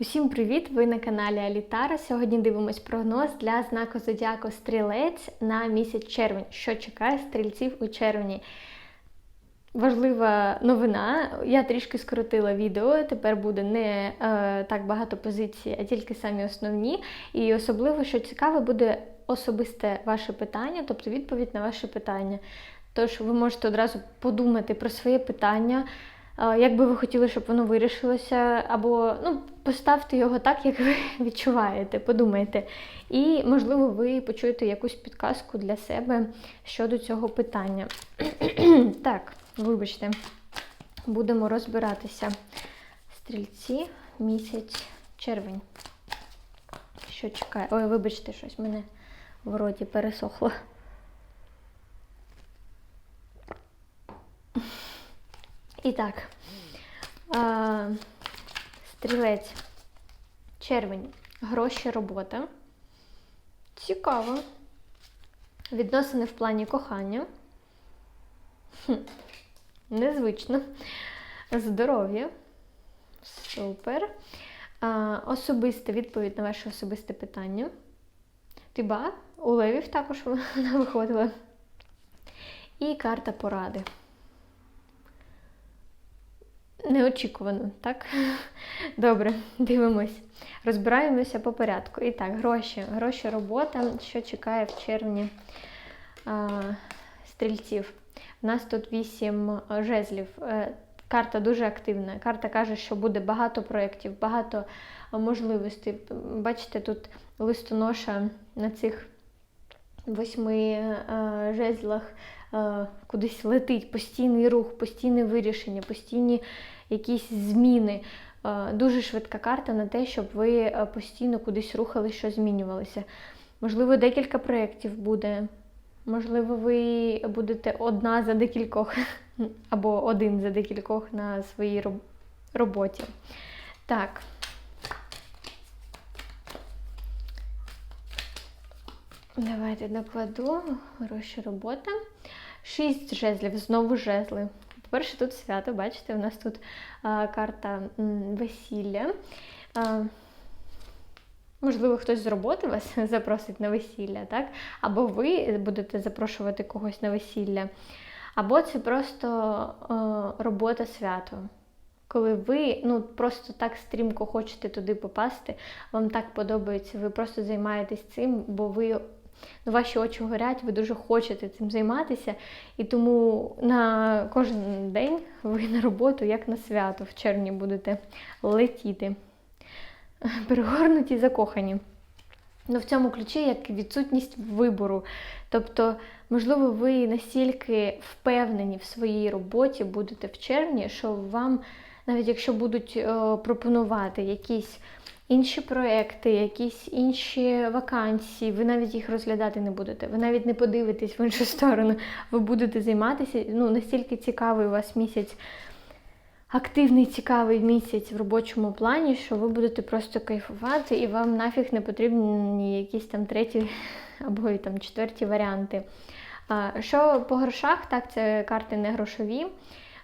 Усім привіт! Ви на каналі Алітара. Сьогодні дивимось прогноз для знаку Зодіаку Стрілець на місяць червень. Що чекає стрільців у червні? Важлива новина. Я трішки скоротила відео. Тепер буде не е, так багато позицій, а тільки самі основні. І особливо, що цікаве, буде особисте ваше питання, тобто відповідь на ваше питання. Тож ви можете одразу подумати про своє питання. Як би ви хотіли, щоб воно вирішилося, або ну, поставте його так, як ви відчуваєте, подумайте. І, можливо, ви почуєте якусь підказку для себе щодо цього питання. так, вибачте, будемо розбиратися. Стрільці, місяць, червень. Що чекає? Ой, вибачте, щось мене в роті пересохло. І так, стрілець, червень, гроші, робота. Цікаво. Відносини в плані кохання. Хм. Незвично. Здоров'я. Супер. А, особиста відповідь на ваше особисте питання. Тиба, у левів також вона виходила. І карта поради. Неочікувано, так? Добре, дивимось. Розбираємося по порядку. І так, гроші. Гроші, робота, що чекає в червні а, стрільців. У нас тут вісім жезлів. Е, Карта дуже активна. Карта каже, що буде багато проєктів, багато можливостей. Бачите, тут листоноша на цих восьми е, жезлах е, кудись летить, постійний рух, постійне вирішення, постійні якісь зміни. Е, дуже швидка карта на те, щоб ви е, постійно кудись рухали, що змінювалося. Можливо, декілька проєктів буде. Можливо, ви будете одна за декількох, або один за декількох на своїй роботі. Так. Давайте накладу. Хороша робота. Шість жезлів, знову жезли. По-перше, тут свято, бачите, у нас тут а, карта м, весілля. А, можливо, хтось з роботи вас запросить на весілля, так? Або ви будете запрошувати когось на весілля. Або це просто е, робота свято. Коли ви ну, просто так стрімко хочете туди попасти, вам так подобається, ви просто займаєтесь цим, бо ви ну, ваші очі горять, ви дуже хочете цим займатися, і тому на кожен день ви на роботу, як на свято, в червні будете летіти. Перегорнуті, закохані. Ну, в цьому ключі як відсутність вибору. Тобто, можливо, ви настільки впевнені в своїй роботі будете в червні, що вам, навіть якщо будуть е, пропонувати якісь інші проекти, якісь інші вакансії, ви навіть їх розглядати не будете. Ви навіть не подивитесь в іншу сторону. Ви будете займатися. Ну, настільки цікавий у вас місяць, активний, цікавий місяць в робочому плані, що ви будете просто кайфувати, і вам нафіг не потрібні якісь там треті або і там четверті варіанти. Що по грошах, так, це карти не грошові.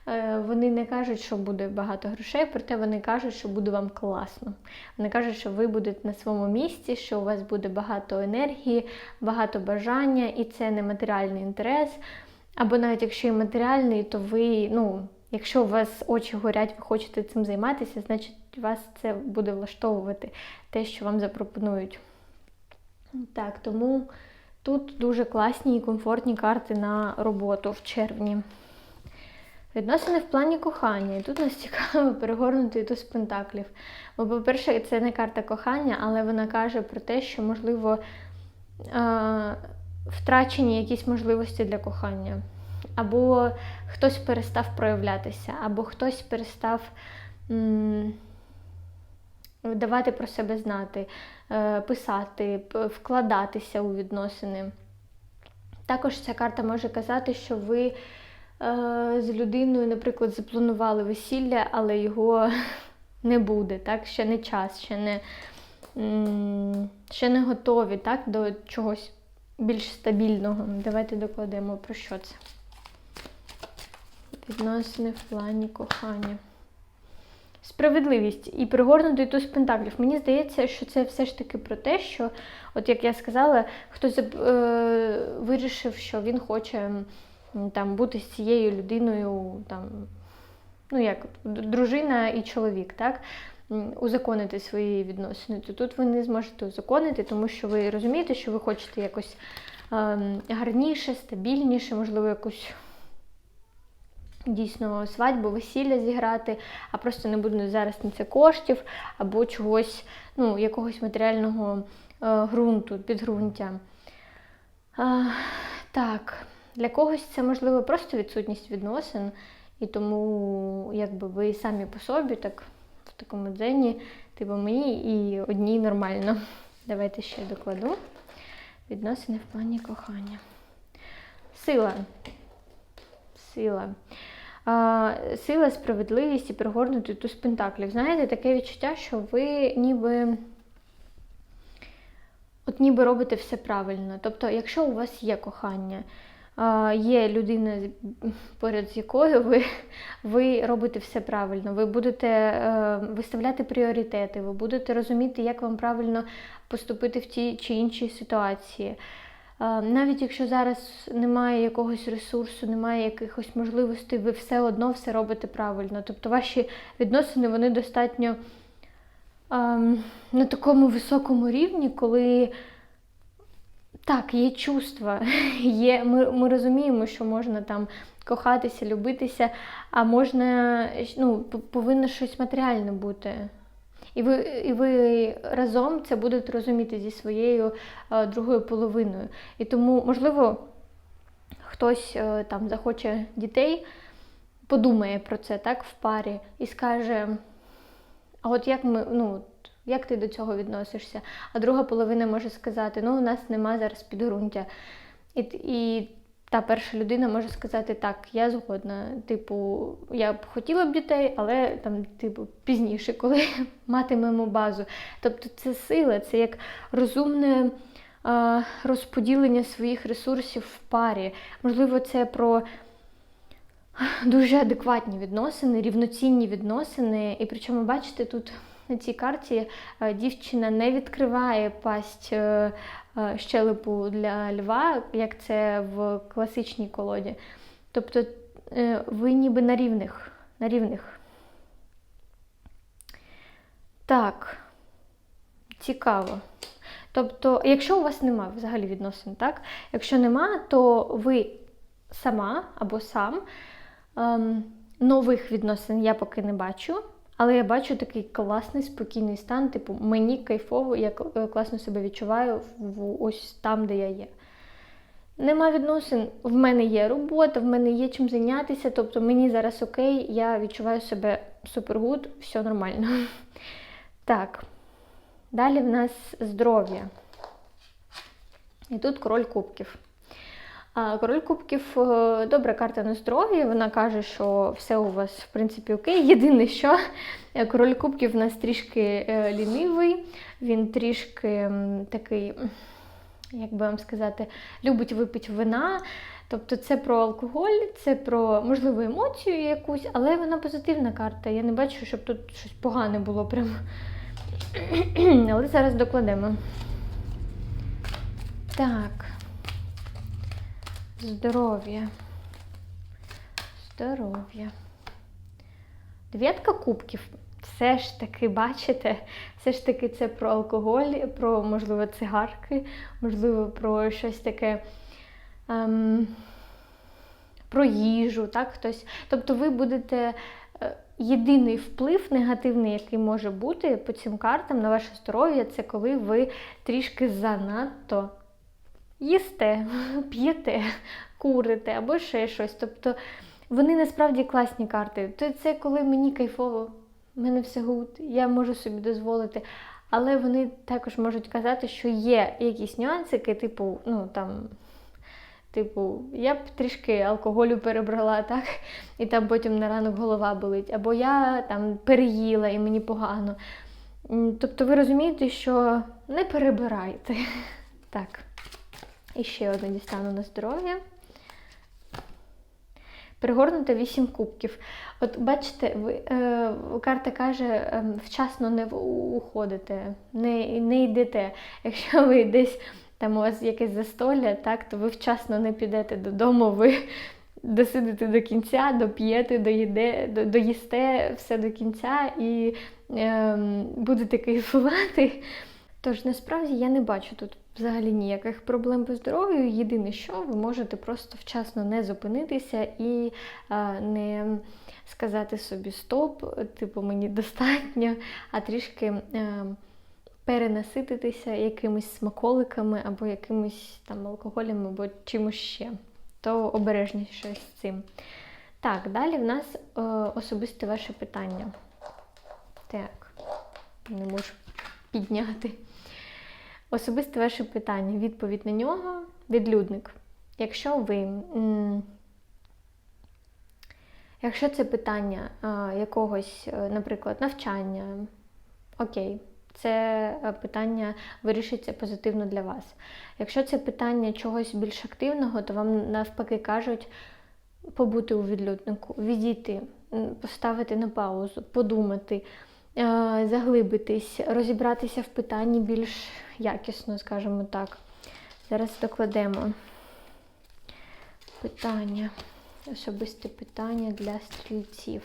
Е, Вони не кажуть, що буде багато грошей, проте вони кажуть, що буде вам класно. Вони кажуть, що ви будете на своєму місці, що у вас буде багато енергії, багато бажання, і це не матеріальний інтерес. Або навіть якщо і матеріальний, то ви, ну, якщо у вас очі горять, ви хочете цим займатися, значить вас це буде влаштовувати те, що вам запропонують. Так, тому тут дуже класні і комфортні карти на роботу в червні. Відносини в плані кохання. І тут нас цікаво перегорнутий туз пентаклів. Бо, по-перше, це не карта кохання, але вона каже про те, що, можливо, е- втрачені якісь можливості для кохання. Або хтось перестав проявлятися, або хтось перестав м- давати про себе знати, е- писати, вкладатися у відносини. Також ця карта може казати, що ви з людиною, наприклад, запланували весілля, але його не буде, так? ще не час, ще не, ще не готові так? до чогось більш стабільного. Давайте докладемо про що це. Відносини в плані кохання. справедливість і пригорнутий туз пентаклів. Мені здається, що це все ж таки про те, що, от як я сказала, хтось е, вирішив, що він хоче там бути з цією людиною, там, ну як дружина і чоловік, так? Узаконити свої відносини, то тут ви не зможете узаконити, тому що ви розумієте, що ви хочете якось ем, гарніше, стабільніше, можливо, якусь дійсно свадьбу, весілля зіграти, а просто не буде зараз на це коштів або чогось, ну, якогось матеріального е, ґрунту, підґрунтя. А, так, для когось це можливо просто відсутність відносин, і тому якби ви самі по собі, так в такому дзені, типу мені і одній нормально. Давайте ще докладу. Відносини в плані кохання. Сила. Сила. А, сила, справедливість і пригорнути туз пентаклів. Знаєте, таке відчуття, що ви ніби. От ніби робите все правильно. Тобто, якщо у вас є кохання, є людина, поряд з якою ви, ви робите все правильно, ви будете е, виставляти пріоритети, ви будете розуміти, як вам правильно поступити в тій чи іншій ситуації. Навіть якщо зараз немає якогось ресурсу, немає якихось можливостей, ви все одно все робите правильно. Тобто ваші відносини вони достатньо ем, на такому високому рівні, коли так, є чувства, є, ми, ми розуміємо, що можна там кохатися, любитися, а можна, ну, повинно щось матеріальне бути. І ви, і ви разом це будете розуміти зі своєю е, другою половиною. І тому, можливо, хтось е, там захоче дітей, подумає про це так в парі і скаже: а от як ми, ну, як ти до цього відносишся? А друга половина може сказати: ну, у нас нема зараз підґрунтя. І, і та перша людина може сказати, так, я згодна. Типу, я б хотіла б дітей, але там, типу, пізніше, коли матимемо базу. Тобто це сила, це як розумне е, розподілення своїх ресурсів в парі. Можливо, це про дуже адекватні відносини, рівноцінні відносини. І причому, бачите, тут на цій карті е, дівчина не відкриває пасть е, е, щелепу для льва, як це в класичній колоді. Тобто ви ніби на рівних. На рівних. Так, цікаво. Тобто, якщо у вас нема взагалі відносин, так? Якщо нема, то ви сама або сам ем, нових відносин я поки не бачу. Але я бачу такий класний спокійний стан, типу, мені кайфово, я е, класно себе відчуваю в, ось там, де я є. Нема відносин, в мене є робота, в мене є чим зайнятися, тобто мені зараз окей, я відчуваю себе супергуд, все нормально. Так, далі в нас здоров'я. І тут король кубків. Король кубків е, добра карта на здоров'я. Вона каже, що все у вас в принципі окей. Єдине, що е, король кубків в нас трішки е, лінивий, він трішки такий, як би вам сказати, любить випити вина. Тобто це про алкоголь, це про можливо емоцію якусь, але вона позитивна карта. Я не бачу, щоб тут щось погане було прям. Але зараз докладемо. Так. Здоров'я. Здоров'я. Дев'ятка кубків. Все ж таки, бачите, все ж таки це про алкоголь, про, можливо, цигарки, можливо, про щось таке. Ем, про їжу, так, хтось. Тобто ви будете е, єдиний вплив негативний, який може бути по цим картам на ваше здоров'я, це коли ви трішки занадто їсте, п'єте, курите або ще щось. Тобто вони насправді класні карти. То це коли мені кайфово, в мене все гуд, я можу собі дозволити. Але вони також можуть казати, що є якісь нюансики, типу, ну там. Типу, я б трішки алкоголю перебрала, так, і там потім на ранок голова болить, або я там переїла і мені погано. Тобто ви розумієте, що не перебирайте. Так. І ще одне дістану на здоров'я. Перегорнута 8 кубків. От бачите, ви, е, карта каже, е, вчасно не уходите, не, не йдете. Якщо ви десь там у вас якесь застолля, так, то ви вчасно не підете додому, ви досидите до кінця, доп'єте, доїде, до- доїсте все до кінця і е, будете кайфувати. Тож насправді я не бачу тут взагалі ніяких проблем по здоров'ю. Єдине, що ви можете просто вчасно не зупинитися і е, не сказати собі стоп, типу мені достатньо, а трішки е, перенасититися якимись смаколиками або якимось там алкоголем, або чимось ще. То обережніше з цим. Так, далі в нас е, особисте ваше питання. Так, не можу підняти. Особисте ваше питання, відповідь на нього, відлюдник. Якщо ви. Якщо це питання якогось, е, наприклад, навчання, окей, це е, питання вирішиться позитивно для вас. Якщо це питання чогось більш активного, то вам навпаки кажуть побути у відлюднику, відійти, поставити на паузу, подумати, е, заглибитись, розібратися в питанні більш якісно, скажімо так. Зараз докладемо питання, особисте питання для стрільців.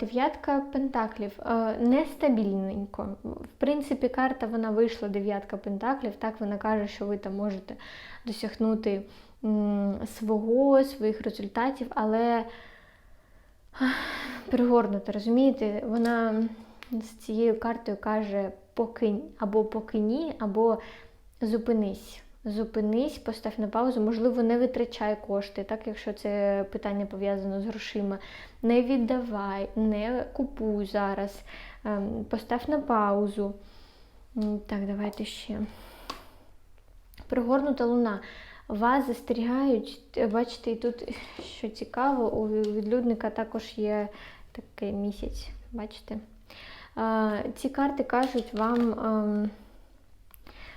Дев'ятка пентаклів. Нестабільненько. В принципі, карта вона вийшла дев'ятка пентаклів. Так вона каже, що ви там можете досягнути свого, своїх результатів, але ах, розумієте, вона з цією картою каже поки або поки ні, або зупинись. Зупинись, постав на паузу, можливо, не витрачай кошти, так, якщо це питання пов'язано з грошима. Не віддавай, не купуй зараз, ем, постав на паузу. Так, давайте ще. Пригорнута луна. Вас застерігають, бачите, і тут, що цікаво, у відлюдника також є такий місяць, бачите? Ці карти кажуть вам. ем,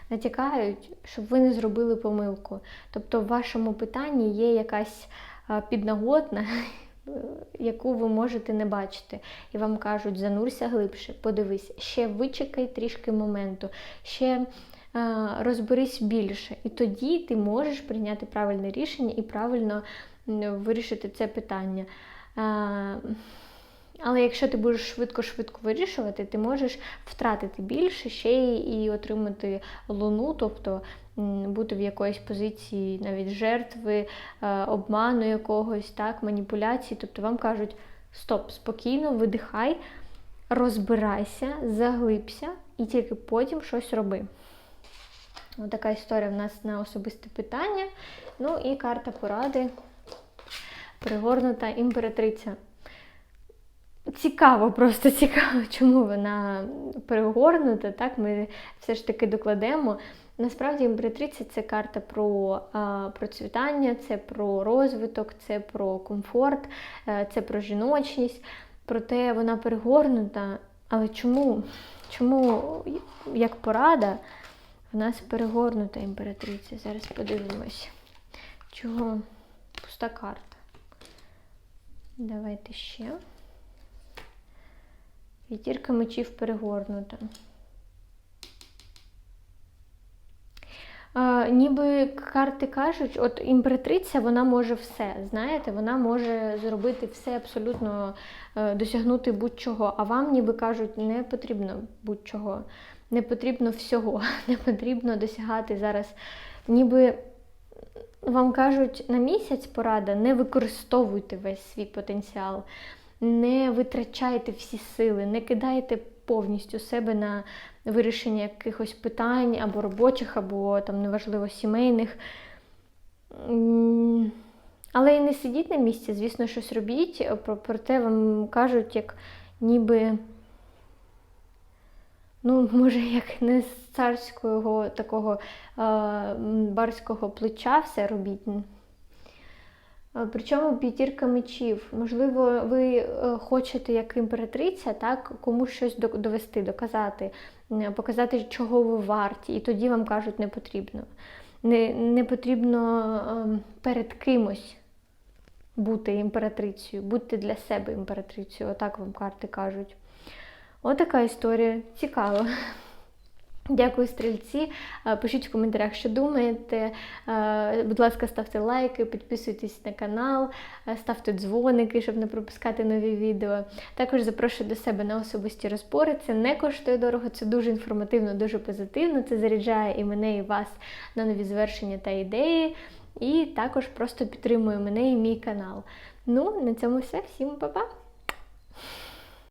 натякають, щоб ви не зробили помилку. Тобто в вашому питанні є якась а, піднагодна, яку ви можете не бачити. І вам кажуть, занурся глибше, подивись, ще вичекай трішки моменту, ще а, розберись більше. І тоді ти можеш прийняти правильне рішення і правильно вирішити це питання. А, але якщо ти будеш швидко-швидко вирішувати, ти можеш втратити більше ще і отримати луну, тобто бути в якоїсь позиції навіть жертви, е, обману якогось, так, маніпуляції. Тобто вам кажуть, стоп, спокійно, видихай, розбирайся, заглибся і тільки потім щось роби. Ось така історія в нас на особисте питання. Ну і карта поради. Пригорнута імператриця. Цікаво, просто цікаво, чому вона перегорнута. Так, ми все ж таки докладемо. Насправді, імператриця це карта про а, процвітання, це про розвиток, це про комфорт, е, це про жіночність. Проте вона перегорнута. Але чому? Чому, як порада, в нас перегорнута імператриця? Зараз подивимось. Чого? Пуста карта. Давайте ще. П'ятірка мечів перегорнута. Ніби карти кажуть, от імператриця вона може все, знаєте, вона може зробити все абсолютно, е, досягнути будь-чого. А вам ніби кажуть, не потрібно будь-чого, не потрібно всього, не потрібно досягати зараз. Ніби вам кажуть на місяць порада, не використовуйте весь свій потенціал не витрачайте всі сили, не кидайте повністю себе на вирішення якихось питань або робочих, або там неважливо сімейних. Але і не сидіть на місці, звісно, щось робіть, проте вам кажуть, як ніби, ну, може, як не з царського такого е, барського плеча все робіть. Причому п'ятірка мечів. Можливо, ви е, хочете, як імператриця, так, комусь щось до- довести, доказати, показати, чого ви варті, і тоді вам кажуть, не потрібно. Не, не потрібно ем, перед кимось бути імператрицею, будьте для себе імператрицею, отак вам карти кажуть. Отака історія. Цікаво. Дякую, стрільці. Е, Пишіть в коментарях, що думаєте. Е, Будь ласка, ставте лайки, підписуйтесь на канал, е, ставте дзвоники, щоб не пропускати нові відео. Також запрошую до себе на особисті розбори. Це не коштує дорого, це дуже інформативно, дуже позитивно. Це заряджає і мене, і вас на нові звершення та ідеї. І також просто підтримує мене і мій канал. Ну, на цьому все. Всім па-па!